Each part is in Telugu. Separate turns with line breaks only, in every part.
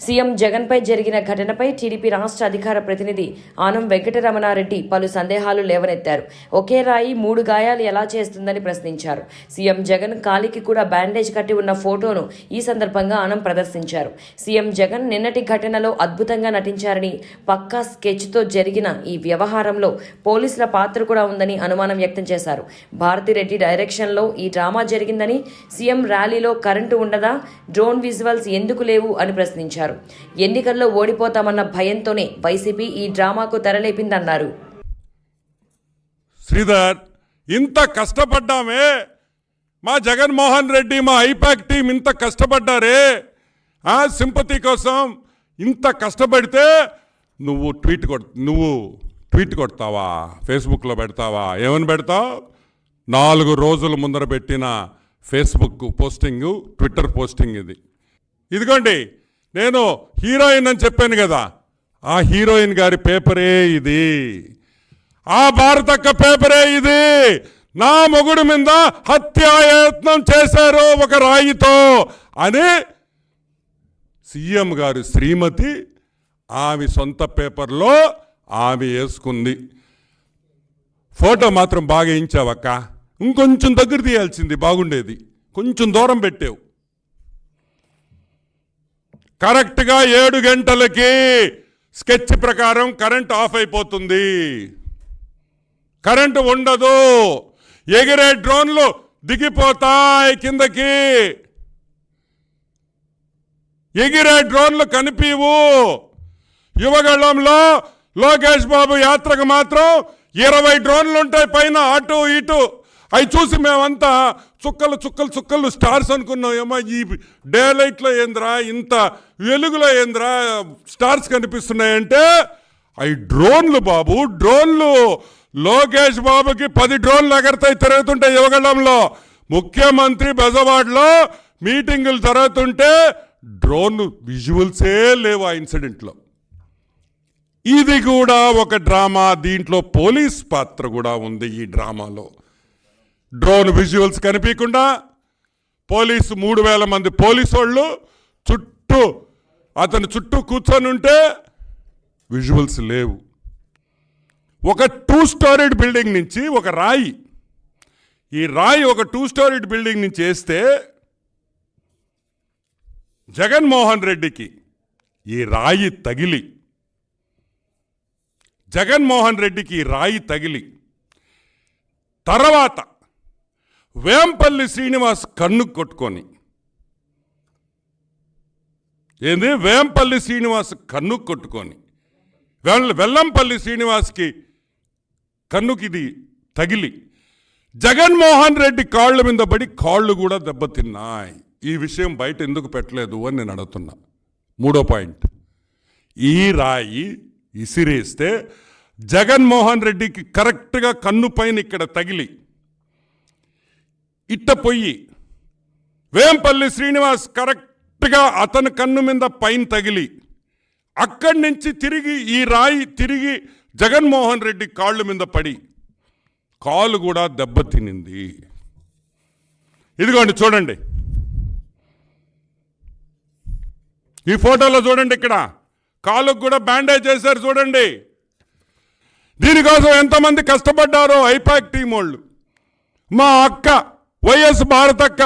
సీఎం జగన్పై జరిగిన ఘటనపై టీడీపీ రాష్ట్ర అధికార ప్రతినిధి ఆనం వెంకటరమణారెడ్డి పలు సందేహాలు లేవనెత్తారు. ఒకే రాయి మూడు గాయాలు ఎలా చేస్తుందని ప్రశ్నించారు. సీఎం జగన్ కాలికి కూడా బ్యాండేజ్ కట్టి ఉన్న ఫోటోను ఈ సందర్భంగా ఆనం ప్రదర్శించారు. సీఎం జగన్ నిన్నటి ఘటనలో అద్భుతంగా నటించారని పక్కా స్కెచ్తో జరిగిన ఈ వ్యవహారంలో పోలీసుల పాత్ర కూడా ఉందని అనుమానం వ్యక్తం చేశారు. భారతిరెడ్డి డైరెక్షన్లో ఈ డ్రామా జరిగిందని సీఎం ర్యాలీలో కరెంటు ఉండదా? డ్రోన్ విజువల్స్ ఎందుకు లేవు? అని ప్రశ్నించారు. ఎన్నికల్లో ఓడిపోతామన్న భయంతోనే వైసీపీ ఈ డ్రామాకు తెరలేపిందన్నారు.
శ్రీధర్ ఇంత కష్టపడ్డామే. మా జగన్మోహన్ రెడ్డి మా ఐపాక్ టీం ఇంత కష్టపడ్డారే. ఆ సింపతి కోసం ఇంత కష్టపడితే నువ్వు ట్వీట్ కొడు నువ్వు ట్వీట్ కొడతావా? ఫేస్బుక్లో పెడతావా? ఏమని పెడతావు? నాలుగు రోజుల ముందర పెట్టిన ఫేస్బుక్ పోస్టింగ్ ట్విట్టర్ పోస్టింగ్ ఇది. ఇదిగోండి నేను హీరోయిన్ అని చెప్పాను కదా ఆ హీరోయిన్ గారి పేపరే ఇది. ఆ భారతక్క పేపరే ఇది. నా మొగుడు మీద హత్యాయత్నం చేశారు ఒక రాయితో అని సీఎం గారు శ్రీమతి ఆమె సొంత పేపర్లో ఆమె వేసుకుంది. ఫోటో మాత్రం బాగా వేయించావక్క. ఇంకొంచెం దగ్గర తీయాల్సింది బాగుండేది. కొంచెం దూరం పెట్టావు. కరెక్ట్గా ఏడు గంటలకి స్కెచ్ ప్రకారం కరెంట్ ఆఫ్ అయిపోతుంది. కరెంటు ఉండదు. ఎగిరే డ్రోన్లు దిగిపోతాయి కిందకి. ఎగిరే డ్రోన్లు కనిపివు యువగళంలో లోకేష్ బాబు యాత్రకు మాత్రం ఇరవై డ్రోన్లు ఉంటాయి పైన అటు ఇటు. అవి చూసి మేమంతా చుక్కలు చుక్కలు చుక్కలు స్టార్స్ అనుకున్నాం. ఏమో ఈ డే లైట్లో ఏంద్రా ఇంత వెలుగులో ఏంద్రా స్టార్స్ కనిపిస్తున్నాయంటే అవి డ్రోన్లు బాబు డ్రోన్లు. లోకేష్ బాబుకి పది డ్రోన్లు ఎగరతాయి తిరుగుతుంటాయి యువగళంలో ముఖ్యమంత్రి బెజవాడలో మీటింగులు జరుగుతుంటే డ్రోన్ విజువల్సే లేవు ఆ ఇన్సిడెంట్లో. ఇది కూడా ఒక డ్రామా దీంట్లో పోలీస్ పాత్ర కూడా ఉంది ఈ డ్రామాలో. డ్రోన్ విజువల్స్ కనిపించకుండా పోలీసు మూడు వేల మంది పోలీసు వాళ్ళు చుట్టూ అతని చుట్టూ కూర్చొని ఉంటే విజువల్స్ లేవు. ఒక టూ స్టోరీడ్ బిల్డింగ్ నుంచి ఒక రాయి. ఈ రాయి ఒక టూ స్టోరీడ్ బిల్డింగ్ నుంచి వేస్తే జగన్మోహన్ రెడ్డికి ఈ రాయి తగిలి. జగన్మోహన్ రెడ్డికి ఈ రాయి తగిలి. తర్వాత వేంపల్లి శ్రీనివాస్ కన్ను కొట్టుకొని. ఏంది? వేంపల్లి శ్రీనివాస్ కన్ను కొట్టుకొని. వెల్లంపల్లి శ్రీనివాస్కి కన్నుకి ఇది తగిలి. జగన్మోహన్ రెడ్డి కాళ్ళ మీద పడి కాళ్ళు కూడా దెబ్బతిన్నాయి. ఈ విషయం బయట ఎందుకు పెట్టలేదు అని నేను అడుగుతున్నా. మూడో పాయింట్. ఈ రాయి ఇసిరేస్తే జగన్మోహన్ రెడ్డికి కరెక్ట్గా కన్ను పైన ఇక్కడ తగిలి. ఇట్ట పొయ్యి. వేంపల్లి శ్రీనివాస్ కరెక్ట్గా అతని కన్ను మీద పైన తగిలి అక్కడి నుంచి తిరిగి ఈ రాయి తిరిగి జగన్మోహన్ రెడ్డి కాళ్ళు మీద పడి కాలు కూడా దెబ్బతినింది ఇదిగోండి చూడండి. ఈ ఫోటోలో చూడండి ఇక్కడ. కాలుకు కూడా బ్యాండేజ్ చేశారు చూడండి. దీనికోసం ఎంతమంది కష్టపడ్డారో ఐపాక్ టీం వాళ్ళు మా అక్క వైఎస్ భారతక్క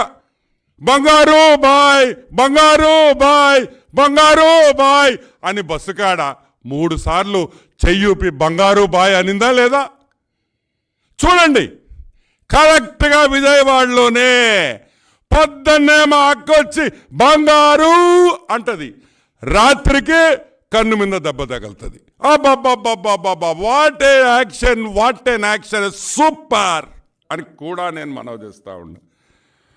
బంగారు బాయ్ బంగారు బాయ్ బంగారు బాయ్ అని బస్సు కాడ మూడు సార్లు చెయ్యూపి బంగారు బాయ్ అనిందా లేదా? చూడండి. కరెక్ట్గా విజయవాడలోనే పొద్దున్నే మా అక్క వచ్చి బంగారు అంటది. రాత్రికి కన్ను మీద దెబ్బ తగులుతుంది. అబ్బాబ్బాబ్బాబ్బాబ్బా what a action what an action super! అని కూడా నేను మనవి చేస్తూ ఉన్నా